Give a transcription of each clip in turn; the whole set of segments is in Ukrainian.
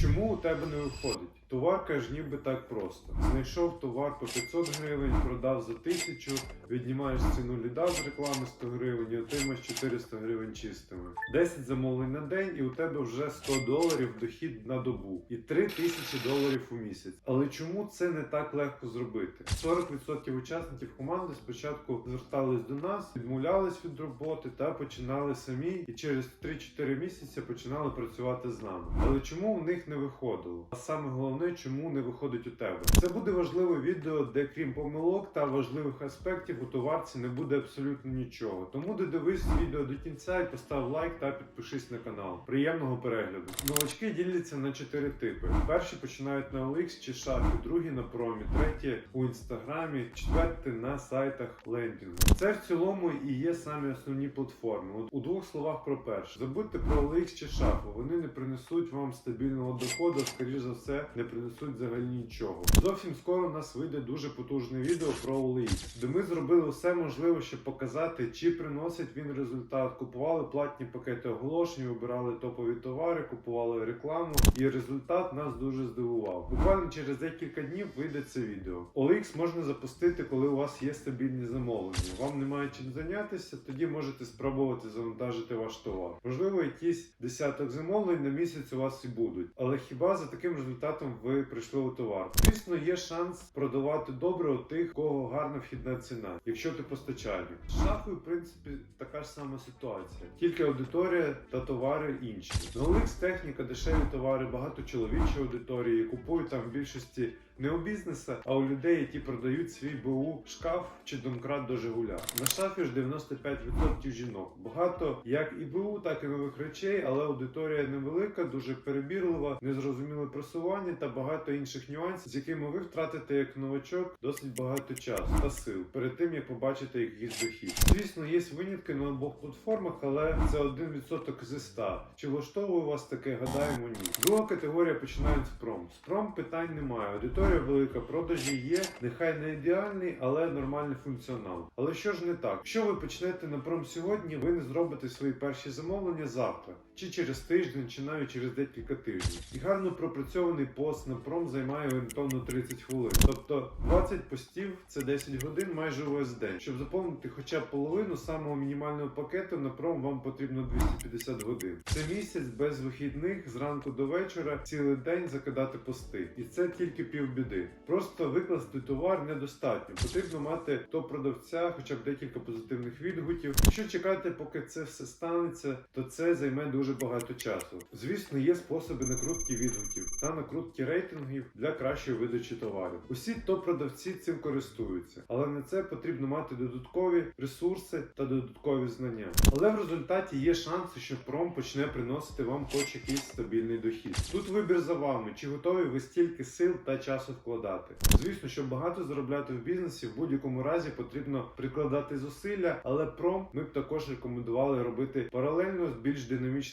Чому у тебе не виходить? Товарка ж ніби так просто. Знайшов товар по 500 гривень, продав за 1000, віднімаєш ціну ліда з реклами 100 гривень і отримаєш 400 гривень чистими. 10 замовлень на день, і у тебе вже 100 доларів дохід на добу і 3000 доларів у місяць. Але чому це не так легко зробити? 40% учасників команди спочатку звертались до нас, відмовлялись від роботи та починали самі, і через 3-4 місяці починали працювати з нами. Але чому у них не виходило? А саме головне, чому не виходить у тебе? Це буде важливе відео, де крім помилок та важливих аспектів у товарці не буде абсолютно нічого. Тому додивись відео до кінця і постав лайк та підпишись на канал. Приємного перегляду. Новачки діляться на чотири типи: перші починають на OLX чи шафі, другі на промі, треті у інстаграмі, четверті на сайтах лендінгу. Це в цілому і є самі основні платформи. От у двох словах про перше. Забудьте про OLX чи шафу. Вони не принесуть вам стабільного доходу, скоріш за все, не принесуть взагалі нічого. Зовсім скоро у нас вийде дуже потужне відео про OLX, де ми зробили все можливе, щоб показати, чи приносить він результат. Купували платні пакети оголошень, вибирали топові товари, купували рекламу, і результат нас дуже здивував. Буквально через декілька днів вийде це відео. OLX можна запустити, коли у вас є стабільні замовлення. Вам немає чим зайнятися, тоді можете спробувати завантажити ваш товар. Можливо, якісь десяток замовлень на місяць у вас і будуть. Але хіба за таким результатом ви прийшли у товар? Звісно, є шанс продавати добре у тих, кого гарна вхідна ціна, якщо ти постачальник. З шафою, в принципі, така ж сама ситуація, тільки аудиторія та товари інші. OLX техніка, дешеві товари, багато чоловічої аудиторії купують там в більшості не у бізнеса, а у людей, які продають свій БУ шкаф чи домкрат до Жигуля. На шафі ж 95% жінок. Багато як і БУ, так і нових речей, але аудиторія невелика, дуже перебірлива, незрозуміле просування та багато інших нюансів, з якими ви втратите як новачок досить багато часу та сил перед тим як побачите якийсь дохід. Звісно, є винятки на обох платформах, але це 1% зі 100. Чи влаштовує вас таке? Гадаємо, ні. Друга категорія починають з пром. З пром питань немає. Аудиторія велика, продажі є, нехай не ідеальний, але нормальний функціонал. Але що ж не так? Якщо ви почнете на пром сьогодні, ви не зробите свої перші замовлення завтра, чи через тиждень, чи навіть через декілька тижнів. І гарно пропрацьований пост на пром займає орієнтовно 30 хвилин. Тобто 20 постів це 10 годин майже увесь день. Щоб заповнити хоча б половину самого мінімального пакету на пром вам потрібно 250 годин. Це місяць без вихідних зранку до вечора, цілий день закидати пости. І це тільки півбіди. Просто викласти товар недостатньо. Потрібно мати до продавця хоча б декілька позитивних відгуків. Якщо чекати, поки це все станеться, то це займе дуже багато часу. Звісно, є способи накрутки відгуків та накрутки рейтингів для кращої видачі товарів. Усі топ-продавці цим користуються, але на це потрібно мати додаткові ресурси та додаткові знання. Але в результаті є шанси, що пром почне приносити вам хоч якийсь стабільний дохід. Тут вибір за вами, чи готові ви стільки сил та часу вкладати. Звісно, щоб багато заробляти в бізнесі, в будь-якому разі потрібно прикладати зусилля, але пром ми б також рекомендували робити паралельно з більш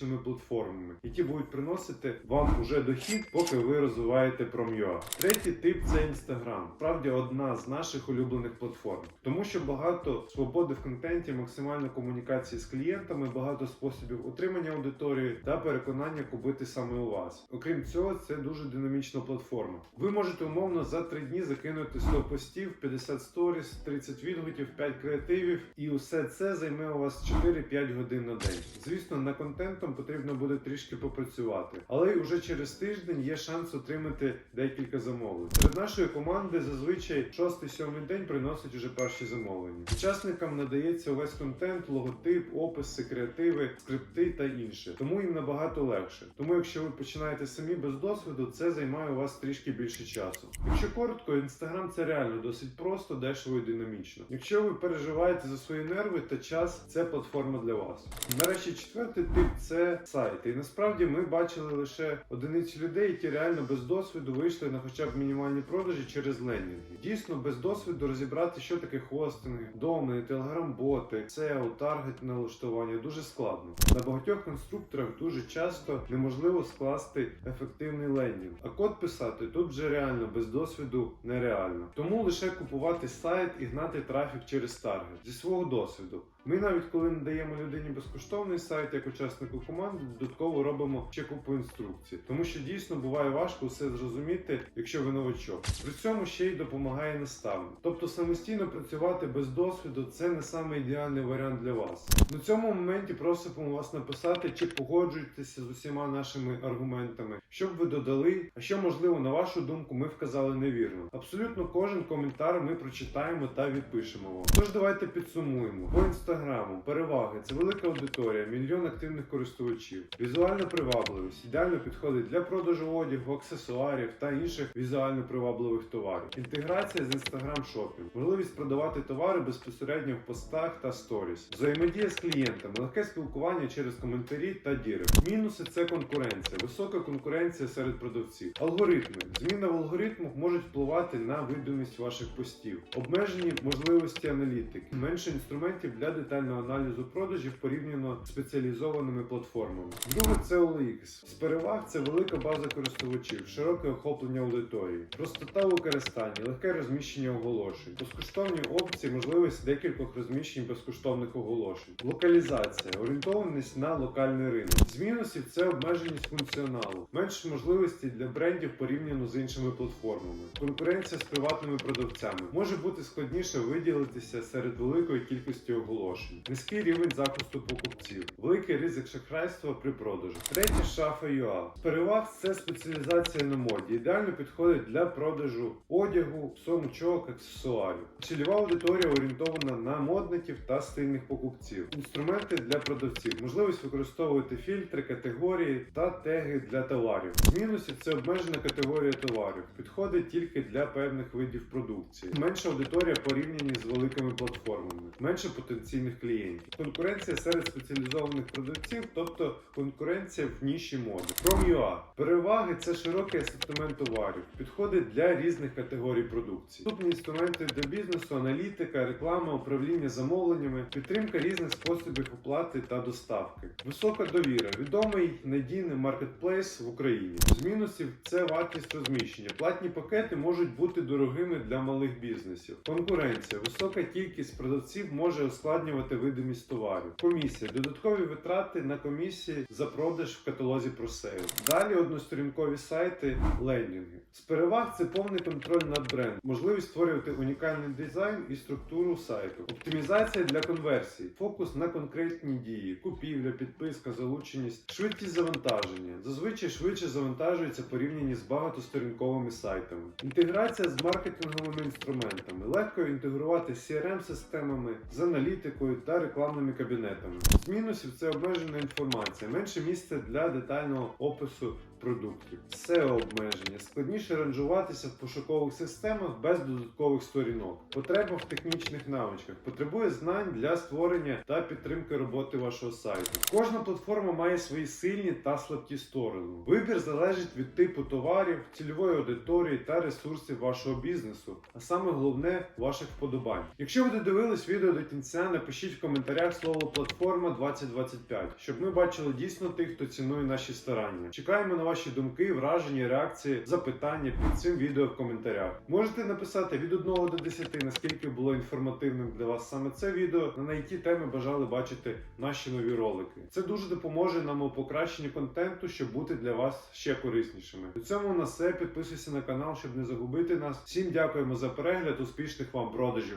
динамічними платформами, які будуть приносити вам уже дохід, поки ви розвиваєте Prom.ua. Третій тип це Instagram. Справді одна з наших улюблених платформ, тому що багато свободи в контенті, максимальна комунікація з клієнтами, багато способів отримання аудиторії та переконання купити саме у вас. Окрім цього, це дуже динамічна платформа. Ви можете умовно за 3 дні закинути 100 постів, 50 сторіс, 30 відгуків, 5 креативів, і усе це займе у вас 4-5 годин на день. Звісно, над контентом потрібно буде трішки попрацювати, але й уже через тиждень є шанс отримати декілька замовлень. Серед нашої команди зазвичай 6-7 день приносить уже перші замовлення. Учасникам надається увесь контент, логотип, описи, креативи, скрипти та інше. Тому їм набагато легше. Тому, якщо ви починаєте самі без досвіду, це займає у вас трішки більше часу. Якщо коротко, інстаграм це реально досить просто, дешево і динамічно. Якщо ви переживаєте за свої нерви та час, це платформа для вас. Нарешті четвертий тип це сайти. І насправді ми бачили лише одиниці людей, які реально без досвіду вийшли на хоча б мінімальні продажі через лендінги. Дійсно, без досвіду розібрати, що таке хостинги, домени, телеграм-боти, SEO, таргет налаштування дуже складно. На багатьох конструкторах дуже часто неможливо скласти ефективний лендінг. А код писати тут вже реально без досвіду нереально. Тому лише купувати сайт і гнати трафік через таргет. Зі свого досвіду. Ми навіть коли надаємо людині безкоштовний сайт як учаснику команди, додатково робимо ще купу інструкцій, тому що дійсно буває важко все зрозуміти, якщо ви новачок. При цьому ще й допомагає наставник. Тобто самостійно працювати без досвіду це не саме ідеальний варіант для вас. На цьому моменті просимо вас написати, чи погоджуєтеся з усіма нашими аргументами, що б ви додали, а що можливо на вашу думку ми вказали невірно. Абсолютно кожен коментар ми прочитаємо та відпишемо вам. Тож давайте підсумуємо по інстаграму. Переваги. Це велика аудиторія, мільйон активних користувачів, візуальна привабливість ідеально підходить для продажу одягу, аксесуарів та інших візуально привабливих товарів. Інтеграція з інстаграм шопінг, можливість продавати товари безпосередньо в постах та сторіс, взаємодія з клієнтами, легке спілкування через коментарі та дірект. Мінуси це конкуренція, висока конкуренція серед продавців. Алгоритми. Зміна в алгоритмах можуть впливати на видимість ваших постів, обмежені можливості аналітики, менше інструментів для детального аналізу продажів порівняно з спеціалізованими платформами. Друге це OLX. З переваг це велика база користувачів, широке охоплення аудиторії, простота використання, легке розміщення оголошень, безкоштовні опції, можливість декількох розміщень безкоштовних оголошень, локалізація, орієнтованість на локальний ринок. З мінусів це обмеженість функціоналу, менше можливостей для брендів порівняно з іншими платформами, конкуренція з приватними продавцями. Може бути складніше виділитися серед великої кількості оголошень, низький рівень захисту покупців, великий ризик шахрайства при продажу. Третє шафа UA. Переваг це спеціалізація на моді. Ідеально підходить для продажу одягу, сумочок, аксесуарів. Цільова аудиторія орієнтована на модників та стильних покупців. Інструменти для продавців, можливість використовувати фільтри, категорії та теги для товарів. З мінусів це обмежена категорія товарів, підходить тільки для певних видів продукції. Менша аудиторія порівняні з великими платформами, менше потенційних клієнтів. Конкуренція серед спеціалізованих продавців, тобто конкуренція в ніші моди. Prom.ua. Переваги це широкий асортимент товарів, підходить для різних категорій продукції. Доступні інструменти для бізнесу, аналітика, реклама, управління замовленнями, підтримка різних способів оплати та доставки. Висока довіра, відомий надійний маркетплейс в Україні. З мінусів це вартість розміщення. Платні пакети можуть бути дорогими для малих бізнесів. Конкуренція, висока кількість продавців може ускладнювати видимість товарів. Комісія, додаткові витрати на комісії за продаж в каталозі ProSale. Далі односторінкові сайти, лендінги. З переваг це повний контроль над брендом, можливість створювати унікальний дизайн і структуру сайту, оптимізація для конверсій, фокус на конкретні дії, купівля, підписка, залученість, швидкість завантаження. Зазвичай швидше завантажується порівняні з багатосторінковими сайтами. Інтеграція з маркетинговими інструментами, легко інтегрувати з CRM-системами, з аналітикою та рекламними кабінетами. З мінусів це обмежена інформація, менше місця для детального опису продуктів. SEO обмеження, складніше ранжуватися в пошукових системах без додаткових сторінок. Потреба в технічних навичках потребує знань для створення та підтримки роботи вашого сайту. Кожна платформа має свої сильні та слабкі сторони. Вибір залежить від типу товарів, цільової аудиторії та ресурсів вашого бізнесу, а саме головне ваших вподобань. Якщо ви додивились відео до кінця, напишіть в коментарях слово платформа 2025, щоб ми бачили дійсно тих, хто цінує наші старання. Чекаємо на ваші думки, враження, реакції, запитання під цим відео в коментарях. Можете написати від 1 до 10, наскільки було інформативним для вас саме це відео, на які теми бажали бачити наші нові ролики. Це дуже допоможе нам у покращенні контенту, щоб бути для вас ще кориснішими. У цьому на все. Підписуйся на канал, щоб не загубити нас. Всім дякуємо за перегляд, успішних вам продажів.